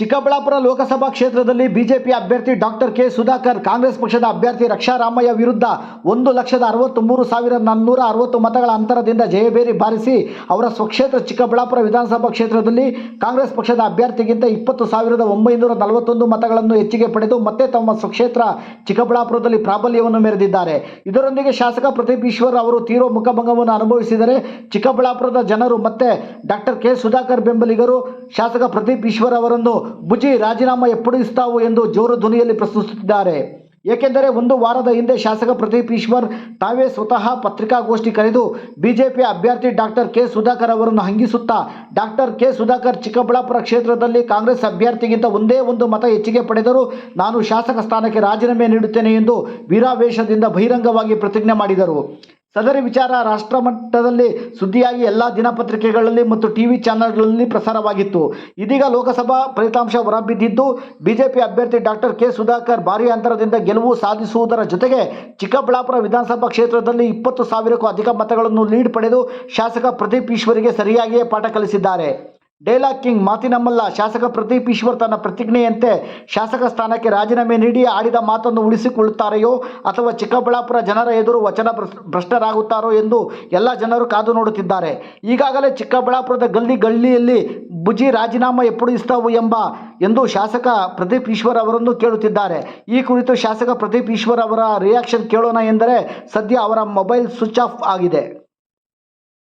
ಚಿಕ್ಕಬಳ್ಳಾಪುರ ಲೋಕಸಭಾ ಕ್ಷೇತ್ರದಲ್ಲಿ ಬಿಜೆಪಿ ಅಭ್ಯರ್ಥಿ doctor K Sudhakar, Congress ಪಕ್ಷದ ಅಭ್ಯರ್ಥಿ ರಕ್ಷಾರಾಮಯ್ಯ ವಿರುದ್ಧ ಒಂದು ಲಕ್ಷದ ಅರವತ್ತ್ಮೂರು ಸಾವಿರ ನಾನ್ನೂರ ಅರವತ್ತು ಮತಗಳ ಅಂತರದಿಂದ ಜಯಭೇರಿ ಬಾರಿಸಿ ಅವರ ಸ್ವಕ್ಷೇತ್ರ ಚಿಕ್ಕಬಳ್ಳಾಪುರ ವಿಧಾನಸಭಾ ಕ್ಷೇತ್ರದಲ್ಲಿ ಕಾಂಗ್ರೆಸ್ ಪಕ್ಷದ ಅಭ್ಯರ್ಥಿಗಿಂತ ಇಪ್ಪತ್ತು ಸಾವಿರದ ಒಂಬೈನೂರ ನಲವತ್ತೊಂದು ಮತಗಳನ್ನು ಹೆಚ್ಚಿಗೆ ಪಡೆದು ಮತ್ತೆ ತಮ್ಮ ಸ್ವಕ್ಷೇತ್ರ ಚಿಕ್ಕಬಳ್ಳಾಪುರದಲ್ಲಿ ಪ್ರಾಬಲ್ಯವನ್ನು ಮೆರೆದಿದ್ದಾರೆ. ಇದರೊಂದಿಗೆ ಶಾಸಕ ಪ್ರದೀಪ್ ಈಶ್ವರ್ ಅವರು ತೀವ್ರ ಮುಖಭಂಗವನ್ನು ಅನುಭವಿಸಿದರೆ ಚಿಕ್ಕಬಳ್ಳಾಪುರದ ಜನರು ಮತ್ತೆ ಡಾಕ್ಟರ್ ಕೆ ಸುಧಾಕರ್ ಬೆಂಬಲಿಗರು ಶಾಸಕ ಪ್ರದೀಪ್ ಈಶ್ವರ್ ಅವರನ್ನು ಬುಜಿ ರಾಜೀನಾಮೆ ಎಪ್ಪಡಿಸ್ತಾವು ಎಂದು ಜೋರು ಧ್ವನಿಯಲ್ಲಿ ಪ್ರಶ್ನಿಸುತ್ತಿದ್ದಾರೆ. ಏಕೆಂದರೆ ಒಂದು ವಾರದ ಹಿಂದೆ ಶಾಸಕ ಪ್ರದೀಪ್ ಈಶ್ವರ್ ತಾವೇ ಸ್ವತಃ ಪತ್ರಿಕಾಗೋಷ್ಠಿ ಕರೆದು ಬಿಜೆಪಿ ಅಭ್ಯರ್ಥಿ ಡಾಕ್ಟರ್ ಕೆ ಸುಧಾಕರ್ ಅವರನ್ನು ಹಂಗಿಸುತ್ತಾ, ಡಾಕ್ಟರ್ ಕೆ ಸುಧಾಕರ್ ಚಿಕ್ಕಬಳ್ಳಾಪುರ ಕ್ಷೇತ್ರದಲ್ಲಿ ಕಾಂಗ್ರೆಸ್ ಅಭ್ಯರ್ಥಿಗಿಂತ ಒಂದೇ ಒಂದು ಮತ ಹೆಚ್ಚಿಗೆ ಪಡೆದರೂ ನಾನು ಶಾಸಕ ಸ್ಥಾನಕ್ಕೆ ರಾಜೀನಾಮೆ ನೀಡುತ್ತೇನೆ ಎಂದು ವೀರಾವೇಶದಿಂದ ಬಹಿರಂಗವಾಗಿ ಪ್ರತಿಜ್ಞೆ ಮಾಡಿದರು. ಸದರಿ ವಿಚಾರ ರಾಷ್ಟ್ರ ಮಟ್ಟದಲ್ಲಿ ಸುದ್ದಿಯಾಗಿ ಎಲ್ಲ ದಿನಪತ್ರಿಕೆಗಳಲ್ಲಿ ಮತ್ತು ಟಿವಿ ಚಾನಲ್ಗಳಲ್ಲಿ ಪ್ರಸಾರವಾಗಿತ್ತು. ಇದೀಗ ಲೋಕಸಭಾ ಫಲಿತಾಂಶ ಹೊರಬಿದ್ದಿದ್ದು, ಬಿಜೆಪಿ ಅಭ್ಯರ್ಥಿ ಡಾಕ್ಟರ್ ಕೆ ಸುಧಾಕರ್ ಭಾರೀ ಅಂತರದಿಂದ ಗೆಲುವು ಸಾಧಿಸುವುದರ ಜೊತೆಗೆ ಚಿಕ್ಕಬಳ್ಳಾಪುರ ವಿಧಾನಸಭಾ ಕ್ಷೇತ್ರದಲ್ಲಿ ಇಪ್ಪತ್ತು ಸಾವಿರಕ್ಕೂ ಅಧಿಕ ಮತಗಳನ್ನು ಲೀಡ್ ಪಡೆದು ಶಾಸಕ ಪ್ರದೀಪ್ ಈಶ್ವರಿಗೆ ಸರಿಯಾಗಿಯೇ ಪಾಠ ಕಲಿಸಿದ್ದಾರೆ. ಡೈಲಾಗ್ ಕಿಂಗ್ ಮಾತಿನಮ್ಮಲ್ಲ ಶಾಸಕ ಪ್ರದೀಪ್ ಈಶ್ವರ್ ತನ್ನ ಪ್ರತಿಜ್ಞೆಯಂತೆ ಶಾಸಕ ಸ್ಥಾನಕ್ಕೆ ರಾಜೀನಾಮೆ ನೀಡಿ ಆಡಿದ ಮಾತನ್ನು ಉಳಿಸಿಕೊಳ್ಳುತ್ತಾರೆಯೋ ಅಥವಾ ಚಿಕ್ಕಬಳ್ಳಾಪುರ ಜನರ ಎದುರು ವಚನ ಭ್ರಷ್ಟರಾಗುತ್ತಾರೋ ಎಂದು ಎಲ್ಲ ಜನರು ಕಾದು ನೋಡುತ್ತಿದ್ದಾರೆ. ಈಗಾಗಲೇ ಚಿಕ್ಕಬಳ್ಳಾಪುರದ ಗಲ್ಲಿ ಗಲ್ಲಿಯಲ್ಲಿ ಬುಜಿ ರಾಜೀನಾಮೆ ಎಪ್ಪಡು ಇಸ್ತಾವು ಎಂಬ ಎಂದು ಶಾಸಕ ಪ್ರದೀಪ್ ಈಶ್ವರ್ ಅವರನ್ನು ಕೇಳುತ್ತಿದ್ದಾರೆ. ಈ ಕುರಿತು ಶಾಸಕ ಪ್ರದೀಪ್ ಈಶ್ವರ್ ಅವರ ರಿಯಾಕ್ಷನ್ ಕೇಳೋಣ ಎಂದರೆ ಸದ್ಯ ಅವರ ಮೊಬೈಲ್ ಸ್ವಿಚ್ ಆಫ್ ಆಗಿದೆ.